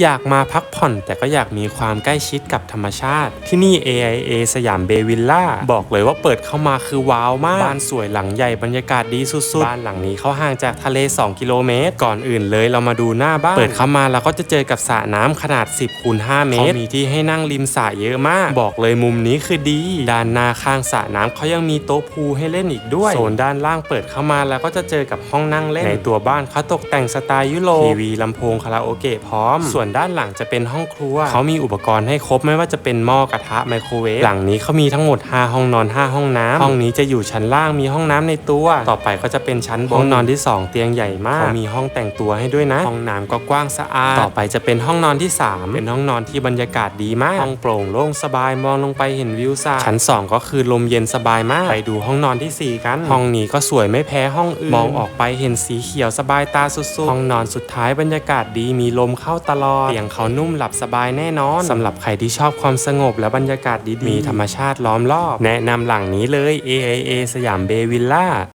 อยากมาพักผ่อนแต่ก็อยากมีความใกล้ชิดกับธรรมชาติ ที่นี่ AIA สยามเบวิลล่าบอกเลยว่าเปิดเข้ามาคือว้าวมาก บ้านสวยหลังใหญ่บรรยากาศดีสุดๆ บ้านหลังนี้เขาห่างจากทะเล 2 กิโลเมตร ก่อนอื่นเลยเรามาดูหน้าบ้าน เปิดเข้ามาเราก็จะเจอกับสระน้ำขนาด 10คูณ5เมตร มีที่ให้นั่งริมสระเยอะมาก บอกเลยมุมนี้คือดี ด้านหน้าข้างสระน้ำเขายังมีโต๊ะพูลให้เล่นอีกด้วย โซนด้านล่างเปิดเข้ามาแล้วก็จะเจอกับห้องนั่งเล่น ในตัวบ้านเขาตกแต่งสไตล์ยุโรป ทีวีลำโพงคาราโอเกะพร้อมส่วนด้านหลังจะเป็นห้องครัว เขามีอุปกรณ์ให้ครบไม่ว่าจะเป็นหม้อกระทะไมโครเวฟหลังนี้เขามีทั้งหมด 5 ห้องนอน 5 ห้องน้ำห้องนี้จะอยู่ชั้นล่างมีห้องน้ำในตัว ต่อไปก็จะเป็นชั้นบนห้องนอนที่ 2 เตียงใหญ่มากเขามีห้องแต่งตัวให้ด้วยนะ ห้องน้ำก็กว้างสะอาด ต่อไปจะเป็นห้องนอนที่ 3 เป็นห้องนอนที่บรรยากาศดีมาก ห้องโปร่งโล่งสบายมองลงไปเห็นวิวสระชั้น 2 ก็คือลมเย็นสบายมาก ไปดูห้องนอนทีสี่ 4 กัน ห้องนี้ก็สวยไม่แพ้ห้องอื่น มองออกไปเห็นสีเขียวสบายตาสุดๆ ห้องนอนสุดท้ายบรรยากาศดีมีลมเข้าตลอดเตียงเขานุ่มหลับสบายแน่นอนสำหรับใครที่ชอบความสงบและบรรยากาศดีๆมีธรรมชาติล้อมรอบ แนะนำหลังนี้เลย AIA สยามเบวิลล่า